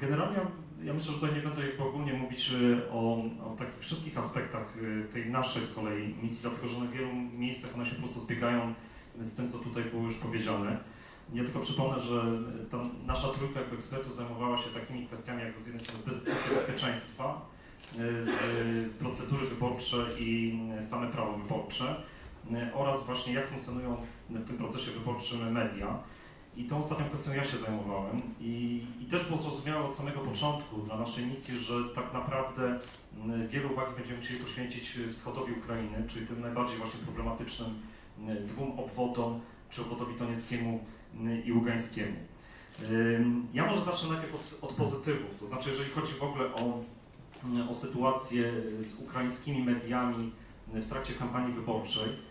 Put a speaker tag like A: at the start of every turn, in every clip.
A: Generalnie ja myślę, że tutaj nie będę jakby ogólnie mówić y, o, o takich wszystkich aspektach y, tej naszej z kolei misji, dlatego że na wielu miejscach one się po prostu zbiegają z tym, co tutaj było już powiedziane. Ja tylko przypomnę, że ta nasza trójka jakby ekspertów zajmowała się takimi kwestiami jak z jednej strony bezpieczeństwa, y, z procedury wyborcze i y, same prawo wyborcze y, oraz właśnie jak funkcjonują w tym procesie wyborczym media. I tą ostatnią kwestią ja się zajmowałem i, i też było zrozumiałe od samego początku dla naszej misji, że tak naprawdę m, wielu uwagi będziemy musieli poświęcić wschodowi Ukrainy, czyli tym najbardziej właśnie problematycznym dwóm obwodom, czy obwodowi donieckiemu i ługańskiemu. Ja może zacznę najpierw od, od pozytywów, to znaczy jeżeli chodzi w ogóle o, o sytuację z ukraińskimi mediami w trakcie kampanii wyborczej,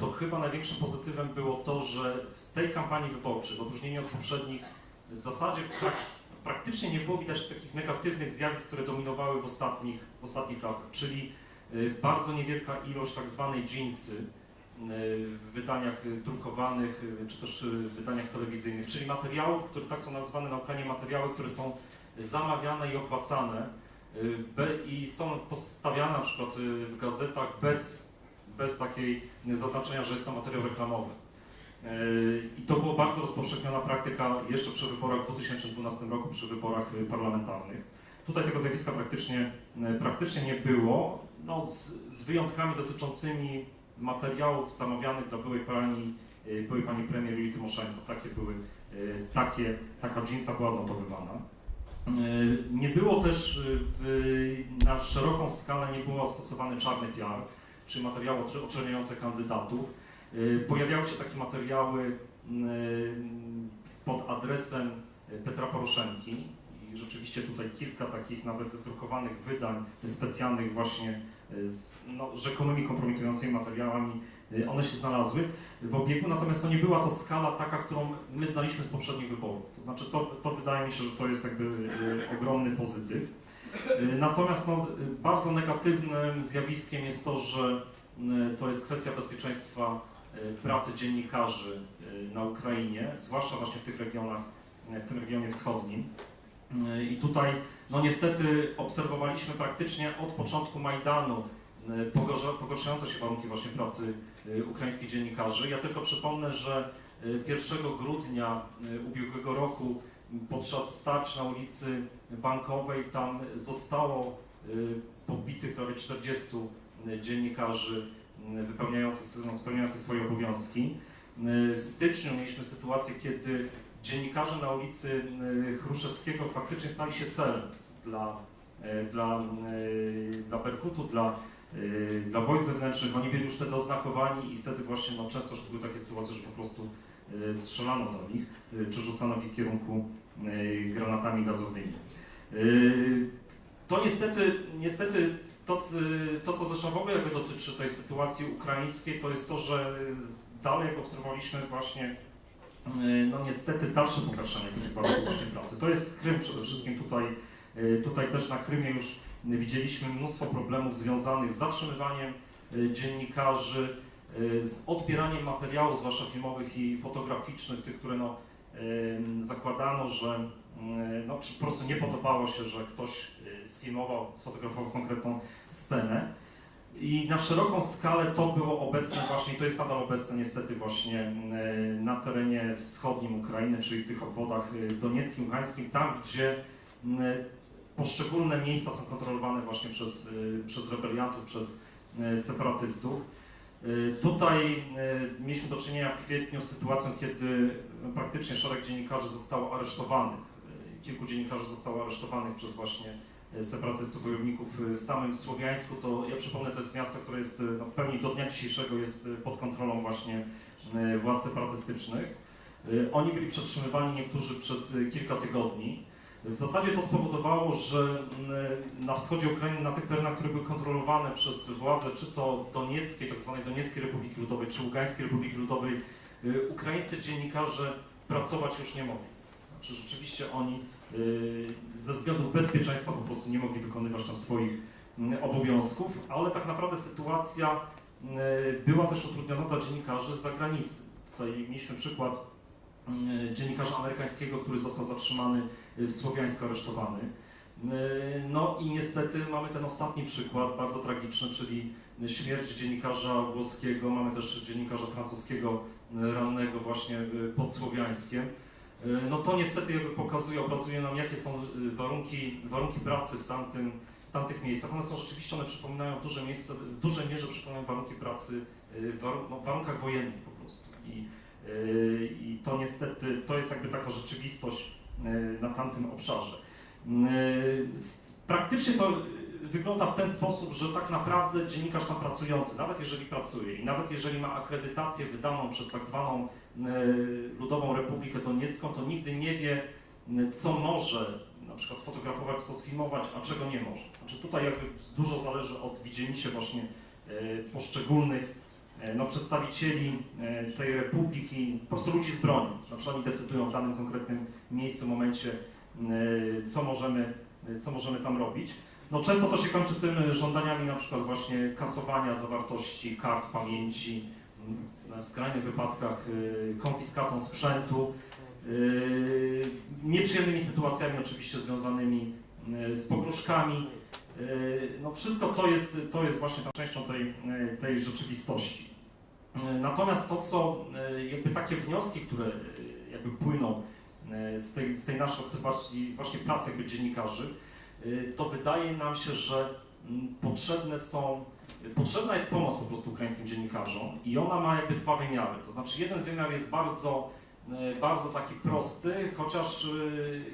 A: to chyba największym pozytywem było to, że w tej kampanii wyborczej, w odróżnieniu od poprzednich, w zasadzie prak praktycznie nie było widać takich negatywnych zjawisk, które dominowały w ostatnich, w ostatnich latach, czyli y, bardzo niewielka ilość tak zwanej jeansy y, w wydaniach y, drukowanych czy też w wydaniach telewizyjnych, czyli materiałów, które tak są nazywane na Ukrainie materiały, które są zamawiane i opłacane i są postawiane na przykład w gazetach bez, bez takiej zaznaczenia, że jest to materiał reklamowy. Yy, I to była bardzo rozpowszechniona praktyka jeszcze przy wyborach w 2012 roku, przy wyborach y, parlamentarnych. Tutaj tego zjawiska praktycznie, y, praktycznie nie było, no, z, z wyjątkami dotyczącymi materiałów zamawianych dla byłej pani, byłej pani premier Julii Tymoszenko. Takie były, takie, taka jeansa była odnotowywana. Nie było też w, na szeroką skalę nie było stosowany czarny PR, czy materiały oczerniające kandydatów. Y, Pojawiały się takie materiały y, pod adresem Petra Poroszenki i rzeczywiście tutaj kilka takich nawet drukowanych wydań specjalnych właśnie z no, rzekomymi kompromitującymi materiałami, y, one się znalazły w obiegu, natomiast to nie była to skala taka, którą my znaliśmy z poprzednich wyborów. To znaczy to, to wydaje mi się, że to jest jakby y, ogromny pozytyw. Natomiast no, bardzo negatywnym zjawiskiem jest to, że y, to jest kwestia bezpieczeństwa y, pracy dziennikarzy y, na Ukrainie, zwłaszcza właśnie w tych regionach, w tym regionie wschodnim. I tutaj, no niestety, obserwowaliśmy praktycznie od początku Majdanu pogarszające się warunki właśnie pracy ukraińskich dziennikarzy. Ja tylko przypomnę, że y, 1 grudnia ubiegłego roku podczas starć na ulicy Bankowej tam zostało y, pobitych prawie 40 dziennikarzy y, wypełniających, spełniających swoje obowiązki. Y, W styczniu mieliśmy sytuację, kiedy dziennikarze na ulicy y, Chruszewskiego faktycznie stali się celem dla, y, dla, y, dla Berkutu, dla, y, dla wojsk zewnętrznych. Oni byli już wtedy oznakowani i wtedy właśnie no, często były takie sytuacje, że po prostu y, strzelano do nich, y, czy rzucano w ich kierunku y, granatami gazowymi. To niestety, niestety to, to, co zresztą w ogóle jakby dotyczy tej sytuacji ukraińskiej, to jest to, że dalej jak obserwowaliśmy właśnie no niestety dalsze pogarszanie tych warunków właśnie pracy. To jest Krym przede wszystkim tutaj, tutaj też na Krymie już widzieliśmy mnóstwo problemów związanych z zatrzymywaniem dziennikarzy, z odbieraniem materiałów, zwłaszcza filmowych i fotograficznych, tych, które no, y, zakładano, że y, no, czy po prostu nie podobało się, że ktoś y, sfilmował, sfotografował konkretną scenę. I na szeroką skalę to było obecne właśnie, to jest nadal obecne niestety właśnie y, na terenie wschodnim Ukrainy, czyli w tych obwodach y, donieckim, ługańskim, tam gdzie y, poszczególne miejsca są kontrolowane właśnie przez, y, przez rebeliantów, przez y, separatystów. Y, Tutaj y, mieliśmy do czynienia w kwietniu z sytuacją, kiedy no, praktycznie szereg dziennikarzy zostało aresztowanych. Y, Kilku dziennikarzy zostało aresztowanych przez właśnie separatystów, wojowników w samym Słowiańsku. To ja przypomnę, to jest miasto, które jest no, w pełni do dnia dzisiejszego jest pod kontrolą właśnie władz separatystycznych. Oni byli przetrzymywani niektórzy przez kilka tygodni. W zasadzie to spowodowało, że mm, na wschodzie Ukrainy, na tych terenach, które były kontrolowane przez władze, czy to Donieckiej, tak zwanej Donieckiej Republiki Ludowej, czy Ługańskiej Republiki Ludowej, y, ukraińscy dziennikarze pracować już nie mogli. Znaczy rzeczywiście oni y, ze względów bezpieczeństwa po prostu nie mogli wykonywać tam swoich mm, obowiązków, ale tak naprawdę sytuacja y, była też utrudniona dla dziennikarzy z zagranicy. Tutaj mieliśmy przykład dziennikarza amerykańskiego, który został zatrzymany y, w Słowiańsku, aresztowany. Y, No i niestety mamy ten ostatni przykład, bardzo tragiczny, czyli śmierć dziennikarza włoskiego, mamy też dziennikarza francuskiego y, rannego właśnie y, pod Słowiańskiem. Y, No to niestety jakby pokazuje, obrazuje nam jakie są y, warunki, warunki pracy w, tamtym, w tamtych miejscach. One są rzeczywiście, one przypominają w dużej, miejsce, w dużej mierze przypominają warunki pracy y, no, w warunkach wojennych po prostu. I, y, I to niestety, to jest jakby taka rzeczywistość y, na tamtym obszarze. Y, s- Praktycznie to wygląda w ten sposób, że tak naprawdę dziennikarz tam pracujący, nawet jeżeli pracuje i nawet jeżeli ma akredytację wydaną przez tak zwaną Ludową Republikę Doniecką, to nigdy nie wie, co może na przykład sfotografować, co sfilmować, a czego nie może. Znaczy tutaj jakby dużo zależy od widzieliście właśnie poszczególnych no, przedstawicieli y, tej republiki, po prostu ludzi z bronią. Znaczy oni decydują w danym konkretnym miejscu, momencie, y, co możemy, co możemy tam robić. No często to się kończy tym żądaniami na przykład właśnie kasowania zawartości kart pamięci, w skrajnych wypadkach konfiskatą sprzętu, nieprzyjemnymi sytuacjami oczywiście związanymi z pogróżkami. No wszystko to jest, to jest właśnie częścią tej, tej rzeczywistości. Y, Natomiast to, co y, jakby takie wnioski, które y, jakby płyną z tej, z tej naszej obserwacji właśnie pracy jakby dziennikarzy, to wydaje nam się, że potrzebne są, potrzebna jest pomoc po prostu ukraińskim dziennikarzom i ona ma jakby dwa wymiary. To znaczy jeden wymiar jest bardzo, bardzo taki prosty, chociaż,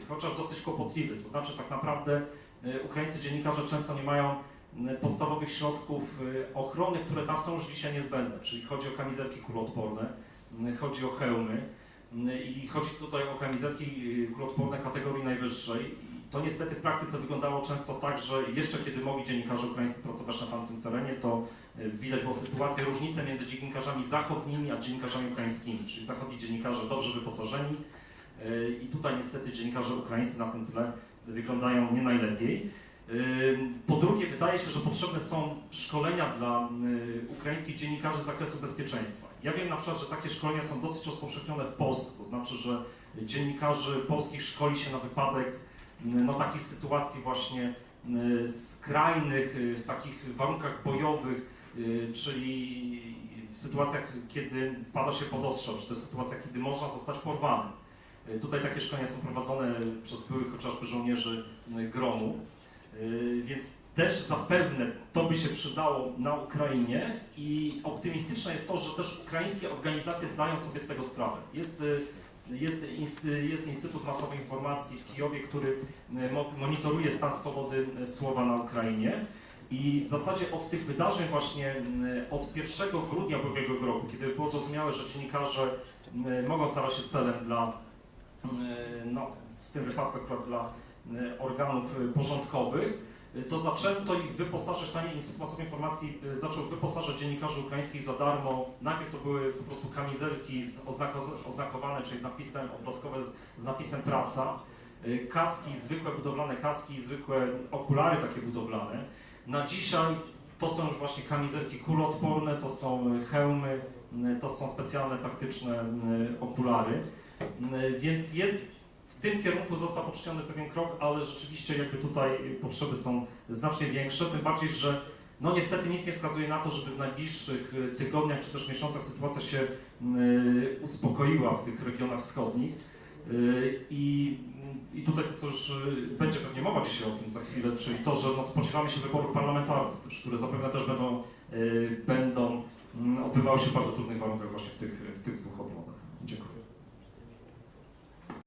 A: chociaż dosyć kłopotliwy. To znaczy tak naprawdę ukraińscy dziennikarze często nie mają podstawowych środków y, ochrony, które tam są już dzisiaj niezbędne, czyli chodzi o kamizelki kuloodporne, y, chodzi o hełmy y, i chodzi tutaj o kamizelki y, kuloodporne kategorii najwyższej. To niestety w praktyce wyglądało często tak, że jeszcze kiedy mogli dziennikarze ukraińscy pracować na tamtym terenie, to y, widać było sytuację, różnicę między dziennikarzami zachodnimi a dziennikarzami ukraińskimi, czyli zachodni dziennikarze dobrze wyposażeni y, i tutaj niestety dziennikarze ukraińscy na tym tle wyglądają nie najlepiej. Po drugie, wydaje się, że potrzebne są szkolenia dla y, ukraińskich dziennikarzy z zakresu bezpieczeństwa. Ja wiem na przykład, że takie szkolenia są dosyć rozpowszechnione w Polsce, to znaczy, że dziennikarzy polskich szkoli się na wypadek y, no, takich sytuacji właśnie y, skrajnych, w takich warunkach bojowych, czyli w sytuacjach, kiedy pada się pod ostrze, czy też sytuacjach, kiedy można zostać porwanym. Y, Tutaj takie szkolenia są prowadzone przez byłych chociażby żołnierzy gromu. Yy, Więc też zapewne to by się przydało na Ukrainie i optymistyczne jest to, że też ukraińskie organizacje zdają sobie z tego sprawę. Jest, y, jest, jest Instytut Masowej Informacji w Kijowie, który y, mo- monitoruje stan swobody słowa na Ukrainie. I w zasadzie od tych wydarzeń właśnie od 1 grudnia ubiegłego roku, kiedy było zrozumiałe, że dziennikarze mogą stawać się celem dla, no, w tym wypadku akurat dla organów y, porządkowych, y, to zaczęto ich wyposażać, tam Instytut Masowej Informacji zaczął wyposażać dziennikarzy ukraińskich za darmo. Najpierw to były po prostu kamizelki oznakowane, czyli z napisem obrazkowe, z, napisem prasa, kaski, zwykłe budowlane kaski, zwykłe okulary takie budowlane. Na dzisiaj to są już właśnie kamizelki kuloodporne, to są hełmy, to są specjalne taktyczne okulary. Więc jest w tym kierunku został poczyniony pewien krok, ale rzeczywiście jakby tutaj potrzeby są znacznie większe, tym bardziej, że no niestety nic nie wskazuje na to, żeby w najbliższych y, tygodniach czy też miesiącach sytuacja się y, uspokoiła w tych regionach wschodnich. Y, I, I tutaj to, co już będzie pewnie mowa dzisiaj o tym za chwilę, czyli to, że no, spodziewamy się wyborów parlamentarnych, też, które zapewne też będą, będą odbywały się w bardzo trudnych warunkach właśnie w tych, w tych dwóch obszarach.